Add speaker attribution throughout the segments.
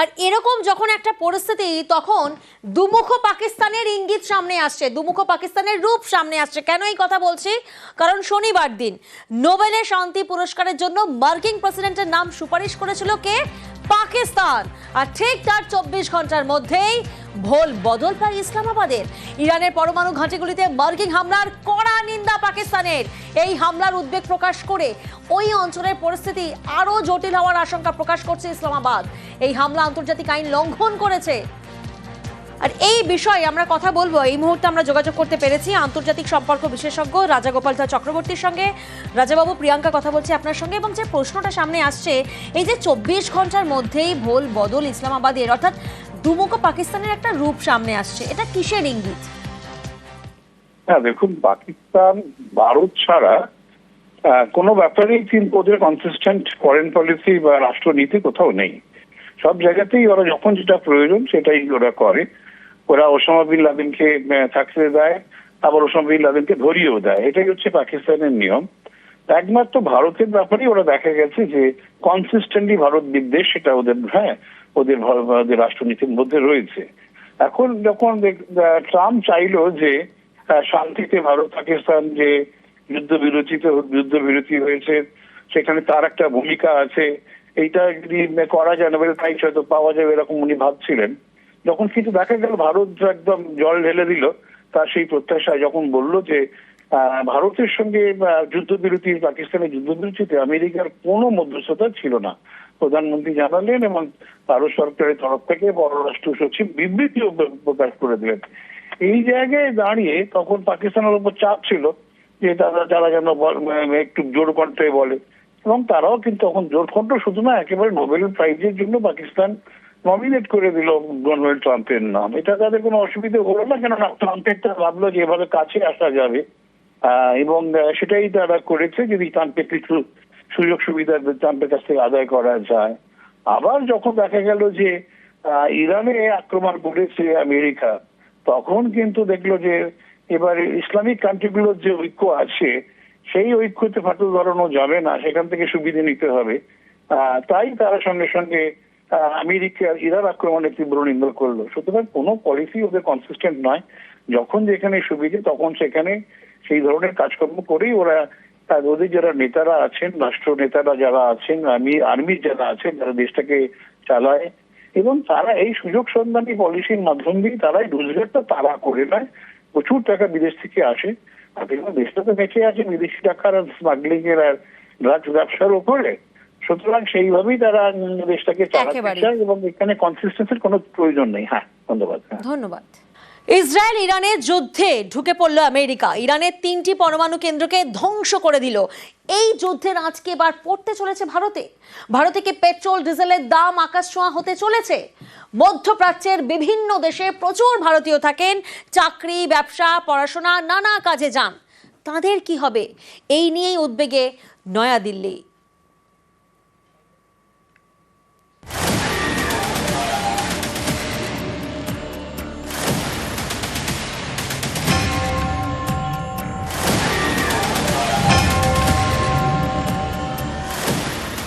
Speaker 1: আর এরকম যখন একটা পরিস্থিতি, তখন দুমুখ পাকিস্তানের ইঙ্গিত সামনে আসছে, দুমুখ পাকিস্তানের রূপ সামনে আসছে। কেন এই কথা বলছি? কারণ শনিবার দিন নোবেলের শান্তি পুরস্কারের জন্য মার্কিন প্রেসিডেন্টের নাম সুপারিশ করেছিল কে? পাকিস্তান। আর ঠিক তার চব্বিশ ঘণ্টার মধ্যেই ভোল বদল পায় ইসলামাবাদের। ইরানের পরমাণু ঘাঁটিগুলিতে মার্কিং হামলার কড়া নিন্দা পাকিস্তানের। এই হামলার উদ্বেগ প্রকাশ করে ওই অঞ্চলের পরিস্থিতি আরও জটিল হওয়ার আশঙ্কা প্রকাশ করছে ইসলামাবাদ। এই হামলা আন্তর্জাতিক আইন লঙ্ঘন করেছে। আর এই বিষয়ে আমরা কথা বলব। এই মুহূর্তে আমরা যোগাযোগ করতে পেরেছি আন্তর্জাতিক সম্পর্ক বিশেষজ্ঞ রাজাগোপাল ধর চক্রবর্তীর সঙ্গে। রাজাবাবু, প্রিয়াঙ্কা কথা বলছি আপনার সঙ্গে এবং যে প্রশ্নটা সামনে আসছে, এই যে চব্বিশ ঘণ্টার মধ্যেই ভোল, বদল ইসলামাবাদের অর্থাৎ দুমুখ পাকিস্তানের একটা রূপ সামনে আসছে। এটা কিসের ইঙ্গিত?
Speaker 2: হ্যাঁ দেখুন, পাকিস্তান, ভারত ছাড়া কোনো ব্যাপারেই কিন্তু ওদের কনসিস্টেন্ট ফরেন পলিসি বা রাষ্ট্রনীতি কোথাও নেই। সব জায়গাতেই ওরা যখন যেটা প্রয়োজন, সেটাই ওরা করে। ওরা ওসামা বিন লাদেনকে থাকতে দেয়, আবার ওসামা বিন লাদেনকে ধরিয়েও দেয়। এটাই হচ্ছে পাকিস্তানের নিয়ম। একমাত্র ভারতের ব্যাপারে ওরা দেখা গেছে যে কনসিস্টেন্টলি ভারত বিদ্বেষ, সেটা ওদের হ্যাঁ ওদের ওদের রাষ্ট্রনীতির মধ্যে রয়েছে। এখন যখন ট্রাম্প চাইলো যে শান্তিতে ভারত, পাকিস্তান যে যুদ্ধবিরতিতে যুদ্ধবিরতি হয়েছে, সেখানে তার একটা ভূমিকা আছে, এইটা যদি করা যায় নোবেল প্রাইজ হয়তো পাওয়া যাবে এরকম উনি ভাবছিলেন। যখন কিন্তু দেখা গেল ভারত একদম জল ঢেলে দিল, তার সেই প্রত্যাশায় যখন বলল যে ভারতের সঙ্গে যুদ্ধবিরতি, পাকিস্তানের যুদ্ধবিরতিতে আমেরিকার কোনো মধ্যস্থতা ছিল না। প্রধানমন্ত্রী জানালেন এবং ভারত সরকারের তরফ থেকে পররাষ্ট্র সচিব বিবৃতিও প্রকাশ করে দিলেন। এই জায়গায় দাঁড়িয়ে তখন পাকিস্তানের উপর চাপ ছিল যে, তারা যারা যেন একটু জোর কণ্ঠে বলে। এবং তারাও কিন্তু তখন জোর কণ্ঠ শুধু না, একেবারে নোবেল প্রাইজের জন্য পাকিস্তান নমিনেট করে দিল ডোনাল্ড ট্রাম্পের নাম। এটা তাদের কোনো অসুবিধা হলো না, কেননা ট্রাম্পের তো ভাবলো যে এভাবে কাছে আসা যাবে। এবং সেটাই তারা করেছে, যদি ট্রাম্পের কিছু সুযোগ সুবিধা ট্রাম্পের কাছ থেকে আদায় করা যায়। আবার যখন দেখা গেল যে ইরানে আক্রমণ করেছে আমেরিকা, তখন কিন্তু দেখল যে, এবারে ইসলামিক কান্ট্রিগুলোর যে ঐক্য আছে, সেই ঐক্যতে ফাটল ধরানো যাবে না, সেখান থেকে সুবিধা নিতে হবে। তাই তারা সঙ্গে সঙ্গে আমেরিকা, ইরান আক্রমণের তীব্র নিন্দা করল। সুতরাং কোনো পলিসি ওদের কনসিস্টেন্ট নয়। যখন যেখানে সুবিধে তখন সেখানে সেই ধরনের কাজকর্ম করেই ওরা ওদের যারা নেতারা আছেন রাষ্ট্র নেতারা যারা আছেন আর্মি আর্মির যারা আছেন যারা দেশটাকে চালায় এবং তারা এই সুযোগ সন্ধানী পলিসির মাধ্যম দিয়ে তারাই রোজগারটা তারা করে নেয়। প্রচুর টাকা বিদেশ থেকে আসে। আর দেশটা তো বেঁচে আছে। বিদেশি টাকার স্মাগলিং এর আর ড্রাগস ব্যবসার উপরে সুতরাং সেইভাবেই তারা দেশটাকে চালাতে চায় এবং এখানে কনসিস্টেন্সির কোনো প্রয়োজন নেই। হ্যাঁ ধন্যবাদ। হ্যাঁ।
Speaker 1: ধন্যবাদ। ইসরায়েল ইরানের যুদ্ধে ঢুকে পড়ল আমেরিকা। ইরানের তিনটি পরমাণু কেন্দ্রকে ধ্বংস করে দিল। এই যুদ্ধের আজকে এবার পড়তে চলেছে ভারতে। ভারতে কি পেট্রোল ডিজেলের দাম আকাশ ছোঁয়া হতে চলেছে? মধ্যপ্রাচ্যের বিভিন্ন দেশে প্রচুর ভারতীয় থাকেন। চাকরি ব্যবসা পড়াশোনা নানা কাজে যান। তাদের কি হবে? এই নিয়েই উদ্বেগে নয়াদিল্লি।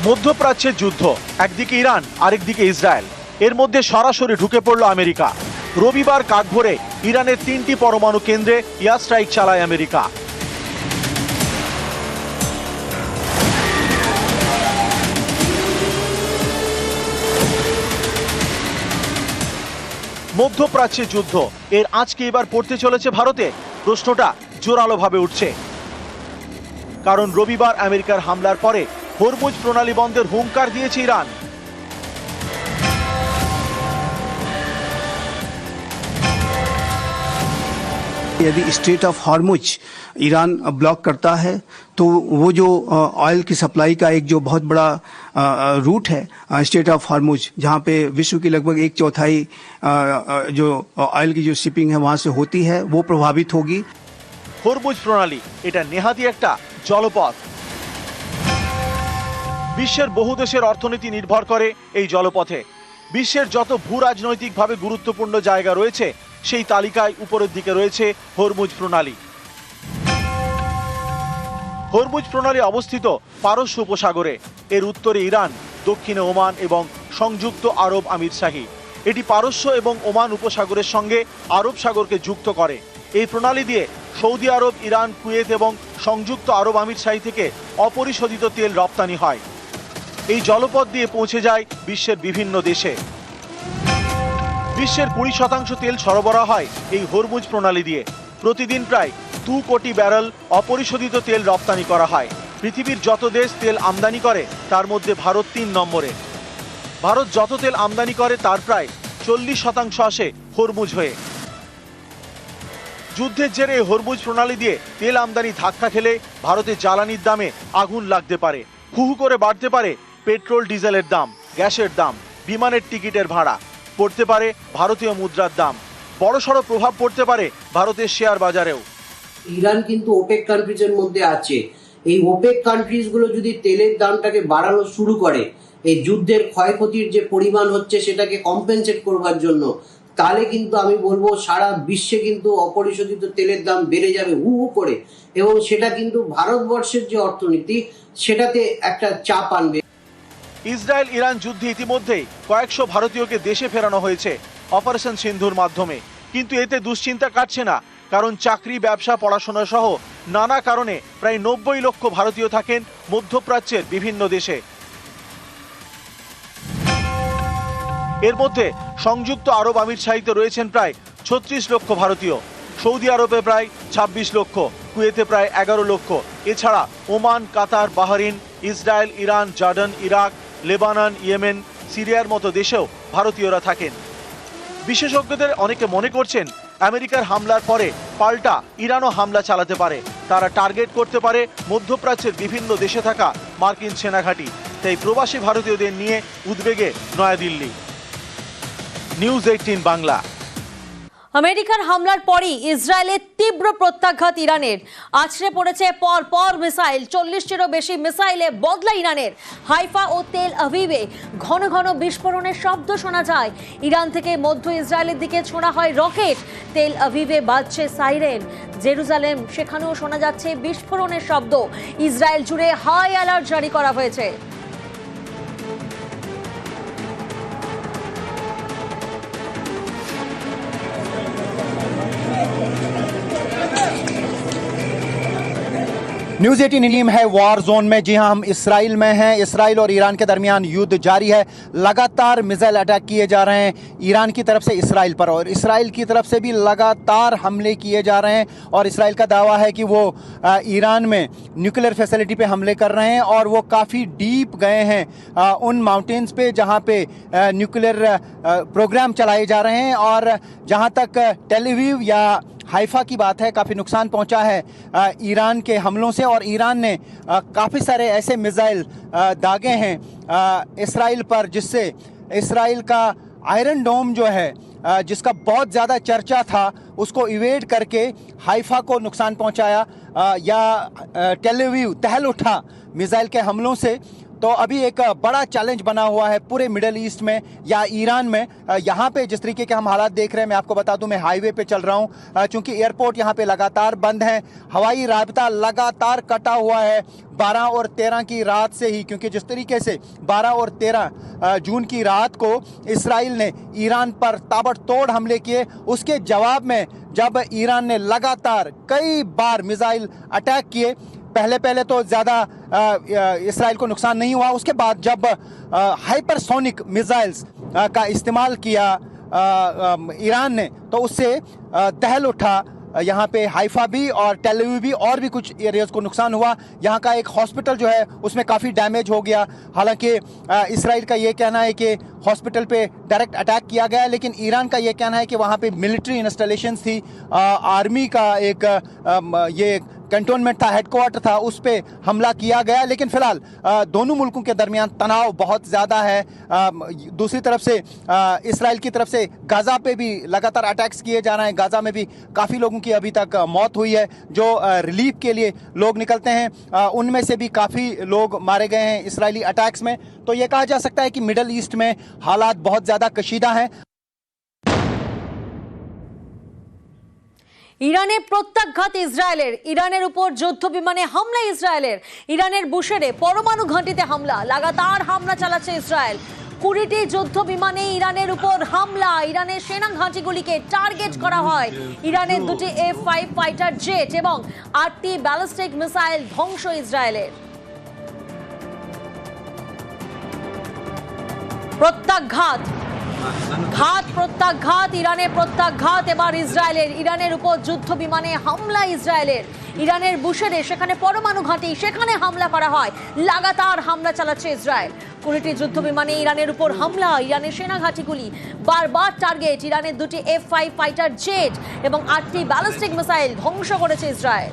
Speaker 3: মধ্যপ্রাচ্যের যুদ্ধ, একদিকে ইরান, আরেকদিকে ইসরায়েল। এর মধ্যে সরাসরি ঢুকে পড়ল আমেরিকা। রবিবার কাকভোরে ইরানের তিনটি পরমাণু কেন্দ্রে এয়ার স্ট্রাইক চালায় আমেরিকা। মধ্যপ্রাচ্যের যুদ্ধ, এর আজকে এবার পড়তে চলেছে ভারতে? প্রশ্নটা জোরালোভাবে উঠছে। কারণ রবিবার আমেরিকার হামলার পরে হরমুজ প্রণালী বন্ধের হুঙ্কার দিয়েছে ইরান
Speaker 4: यदि state of Hormuz Iran block करता है तो वो जो अ, ऑयल की सप्लाई का एक जो बहुत बड़ा अ, अ, रूट है अ, स्टेट ऑफ हॉर्मुज जहाँ पे विश्व की लगभग एक चौथाई अ, अ, जो ऑयल की जो शिपिंग है वहाँ से होती है वो प्रभावित होगी
Speaker 3: হরমুজ প্রণালী এটা নেহাতি একটা জলপথ বিশ্বের বহু দেশের অর্থনীতি নির্ভর করে এই জলপথে। বিশ্বের যত ভূ রাজনৈতিকভাবে গুরুত্বপূর্ণ জায়গা রয়েছে, সেই তালিকায় উপরের দিকে রয়েছে হরমুজ প্রণালী। হরমুজ প্রণালী অবস্থিত পারস্য উপসাগরে। এর উত্তরে ইরান, দক্ষিণে ওমান এবং সংযুক্ত আরব আমিরশাহী এটি পারস্য এবং ওমান উপসাগরের সঙ্গে আরব সাগরকে যুক্ত করে। এই প্রণালী দিয়ে সৌদি আরব, ইরান, কুয়েত এবং সংযুক্ত আরব আমিরশাহী থেকে অপরিশোধিত তেল রপ্তানি হয়। এই জলপথ দিয়ে পৌঁছে যায় বিশ্বের বিভিন্ন দেশে। বিশ্বের কুড়ি শতাংশ তেল সরবরাহ হয় এই হরমুজ প্রণালী দিয়ে। প্রতিদিন প্রায় দু কোটি ব্যারেল অপরিশোধিত তেল রপ্তানি করা হয়। পৃথিবীর যত দেশ তেল আমদানি করে, তার মধ্যে ভারত তিন নম্বরে। ভারত যত তেল আমদানি করে, তার প্রায় চল্লিশ শতাংশ আসে হরমুজ হয়ে। যুদ্ধের জেরে হরমুজ প্রণালী দিয়ে তেল আমদানি ধাক্কা খেলে ভারতে জ্বালানির দামে আগুন লাগতে পারে হু করে বাড়তে পারে পেট্রোল, ডিজেলের দাম, গ্যাসের দাম, বিমানের টিকিটের ভাড়া, পড়তে পারে ভারতীয় মুদ্রার দাম। বড়সড় প্রভাব পড়তে পারে ভারতের শেয়ার বাজারেও।
Speaker 5: ইরান কিন্তু ওপেক কান্ট্রিজের মধ্যে আছে। এই ওপেক কান্ট্রিজগুলো যদি তেলের দামটাকে বাড়ানো শুরু করে, এই যুদ্ধের ক্ষয়ক্ষতির যে পরিমাণ হচ্ছে সেটাকে কম্পেনসেট করবার জন্য, তাহলে কিন্তু আমি বলব সারা বিশ্বে কিন্তু অপরিশোধিত তেলের দাম বেড়ে যাবে হু হু করে। এবং সেটা কিন্তু ভারতবর্ষের যে অর্থনীতি, সেটাতে একটা চাপ আনবে।
Speaker 3: ইসরায়েল ইরান যুদ্ধে ইতিমধ্যেই কয়েকশো ভারতীয়কে দেশে ফেরানো হয়েছে অপারেশন সিন্ধুর মাধ্যমে। কিন্তু এতে দুশ্চিন্তা কাটছে না, কারণ চাকরি, ব্যবসা, পড়াশোনা সহ নানা কারণে প্রায় নব্বই লক্ষ ভারতীয় থাকেন মধ্যপ্রাচ্যের বিভিন্ন দেশে। এর মধ্যে সংযুক্ত আরব আমির আমিরশাহিতে রয়েছেন প্রায় ছত্রিশ লক্ষ ভারতীয়। সৌদি আরবে প্রায় ২৬ লক্ষ, কুয়েতে প্রায় এগারো লক্ষ। এছাড়া Oman, Qatar, Bahrain, Israel, Iran, Jordan, Iraq Lebanon, Yemen, সিরিয়ার মতো দেশেও ভারতীয়রা থাকেন। বিশেষজ্ঞদের অনেকে মনে করছেন, আমেরিকার হামলার পরে পাল্টা ইরানও হামলা চালাতে পারে। তারা টার্গেট করতে পারে মধ্যপ্রাচ্যের বিভিন্ন দেশে থাকা মার্কিন সেনাঘাঁটি। তাই প্রবাসী ভারতীয়দের নিয়ে উদ্বেগে নয়াদিল্লি। News eighteen Bangla.
Speaker 1: আমেরিকার হামলার পরই ইসরায়েলের তীব্র প্রত্যাঘাত ইরানের। আছড়ে পড়েছে পর পর মিসাইল। চল্লিশটিরও বেশি মিসাইলে বদলা ইরানের। হাইফা ও তেল আভিভে ঘন ঘন বিস্ফোরণের শব্দ শোনা যায়। ইরান থেকে মধ্য ইসরায়েলের দিকে ছোড়া হয় রকেট। তেল আভিভে বাজছে সাইরেন। জেরুজালেম, সেখানেও শোনা যাচ্ছে বিস্ফোরণের শব্দ। ইসরায়েল জুড়ে হাই অ্যালার্ট জারি করা হয়েছে।
Speaker 6: न्यूज़ एटीन नीम है वार जोन में। जी हाँ हम इसराइल में हैं। इसराइल और ईरान के दरमियान युद्ध जारी है। लगातार मिसाइल अटैक किए जा रहे हैं ईरान की तरफ़ से इसराइल पर और इसराइल की तरफ़ से भी लगातार हमले किए जा रहे हैं और इसराइल का दावा है कि वो ईरान में न्यूक्लियर फैसिलिटी पे हमले कर रहे हैं और वो काफ़ी डीप गए हैं उन माउंटेन्स पे जहाँ पे न्यूक्लियर प्रोग्राम चलाए जा रहे हैं और जहाँ तक टेलीविव या हाइफा की बात है काफ़ी नुकसान पहुँचा है ईरान के हमलों से और ईरान ने काफ़ी सारे ऐसे मिसाइल अ, दागे हैं इसराइल पर जिससे इसराइल का आयरन डोम जो है जिसका बहुत ज़्यादा चर्चा था उसको इवेड करके हाइफा को नुकसान पहुँचाया या टेलीविव तहल उठा मिसाइल के हमलों से। तो अभी एक बड़ा चैलेंज बना हुआ है पूरे मिडल ईस्ट में या ईरान में। यहाँ पे जिस तरीके के हम हालात देख रहे हैं, मैं आपको बता दूँ, मैं हाईवे पे चल रहा हूँ। चूँकि एयरपोर्ट यहाँ पे लगातार बंद है, हवाई राबता लगातार कटा हुआ है 12 और 13 की रात से ही, क्योंकि जिस तरीके से 12 और 13 जून की रात को इसराइल ने ईरान पर ताबड़तोड़ हमले किए, उसके जवाब में जब ईरान ने लगातार कई बार मिसाइल अटैक किए पहले पहले तो ज़्यादा इसराइल को नुकसान नहीं हुआ। उसके बाद जब हाइपरसोनिक मिसाइल्स का इस्तेमाल किया ईरान ने तो उससे दहल उठा। यहाँ पे हाइफा भी और टेलीवी भी और भी कुछ एरियाज़ को नुकसान हुआ। यहाँ का एक हॉस्पिटल जो है उसमें काफ़ी डैमेज हो गया। हालाँकि इसराइल का ये कहना है कि हॉस्पिटल पे डायरेक्ट अटैक किया गया लेकिन ईरान का ये कहना है कि वहाँ पे मिलिट्री इंस्टॉलेशन थी। अ, आर्मी का एक अम, ये कंटोनमेंट था हेडक्वार्टर था, उस पर हमला किया गया। लेकिन फ़िलहाल दोनों मुल्कों के दरमियान तनाव बहुत ज़्यादा है। दूसरी तरफ़ से इसराइल की तरफ़ से गाज़ा पे भी लगातार अटैक्स किए जा रहे हैं। गाज़ा में भी काफ़ी लोगों की अभी तक मौत हुई है, जो रिलीफ के लिए लोग निकलते हैं। उनमें से भी काफ़ी लोग मारे गए हैं इसराइली अटैक्स में। तो ये कहा जा सकता है कि मिडल ईस्ट में हालात बहुत ज़्यादा कशीदा हैं।
Speaker 1: ইরানে প্রত্যাঘাত ইসরায়েলের। ইরানের উপর যুদ্ধ বিমানে হামলা ইসরায়েলের। ইরানের বুশেরে পরমাণু ঘাঁটিতে হামলা। লাগাতার হামলা চালাচ্ছে ইসরায়েল। কুড়িটি যুদ্ধ বিমানে ইরানের উপর হামলা। ইরানের সেনা ঘাঁটিগুলিকে টার্গেট করা হয়। ইরানের দুটি এফ ফাইভ ফাইটার জেট এবং আটটি ব্যালিস্টিক মিসাইল ধ্বংস ইসরায়েলের। প্রত্যাঘাত ঘাত, প্রত্যাঘাত ইরানের প্রত্যাঘাত, এবার ইসরায়েলের। ইরানের উপর যুদ্ধ বিমানে হামলা ইসরায়েলের। ইরানের বুশেরে সেখানে পরমাণু ঘাঁটি, সেখানে হামলা করা হয়। লাগাতার হামলা চালাচ্ছে ইসরায়েল। কুড়িটি যুদ্ধ বিমানে ইরানের উপর হামলা, ইরানের সেনা ঘাঁটিগুলি। বারবার টার্গেট, ইরানের দুটি এফ ফাইভ ফাইটার জেট এবং আটটি ব্যালিস্টিক মিসাইল ধ্বংস করেছে ইসরায়েল।